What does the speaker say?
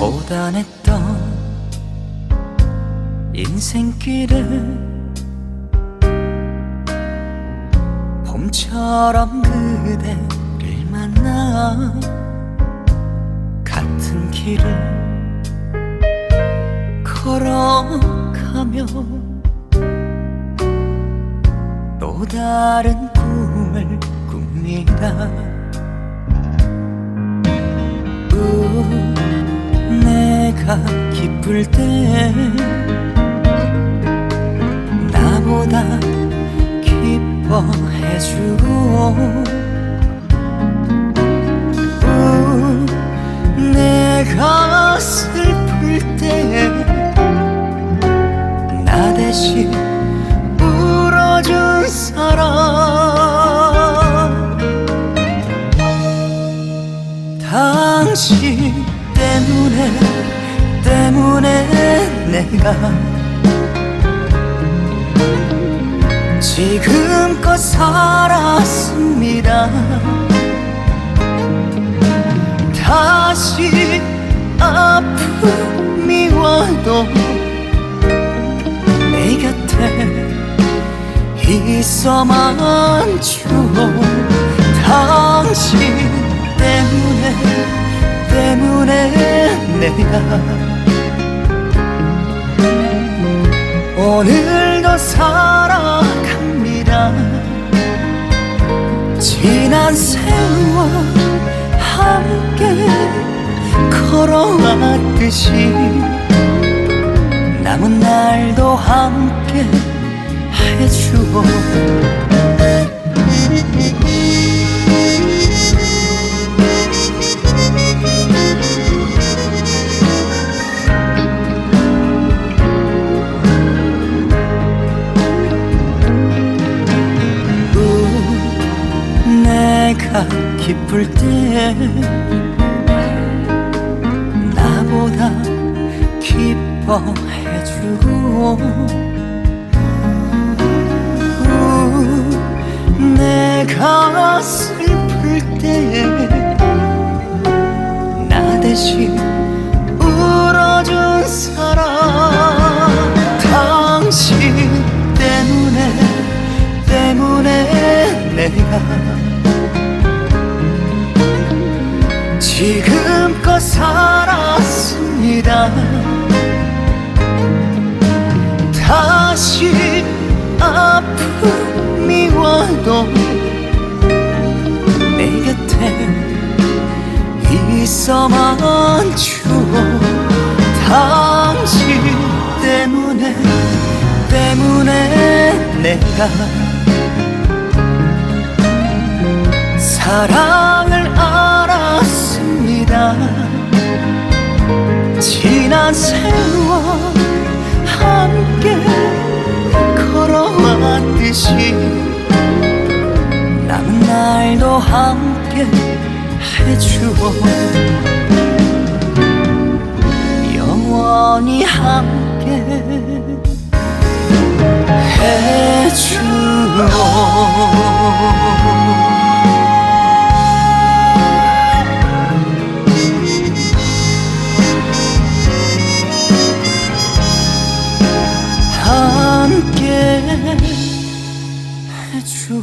고단했던 인생길을 봄처럼 그대를 만나 같은 길을 걸어가며 또 다른 꿈을 꿉니다. 우, 내가 기쁠 때 대신 울어준 사람. 당신 때문에 때문에 내가 지금껏 살았습니다. 다시 아픔이 와도 있어만 줘 당신 때문에 때문에 내가 오늘도 살아갑니다. 지난 세월 함께 걸어왔듯이 남은 날도 함께 해주고 우, 내가 기쁠 때 나보다 기뻐해 주고. 우, 내가 슬플 때나 대신 울어준 사람. 당신 때문에 때문에 내가 지금껏 살았습니다 다시 아픔이 와도 내 곁에 있어만 줘 당신 때문에 때문에 내가 사랑을 알았습니다. 지난 세월 함께 걸어왔듯이 남은 날도 함께 해주고 영원히 함께 해주고 해줘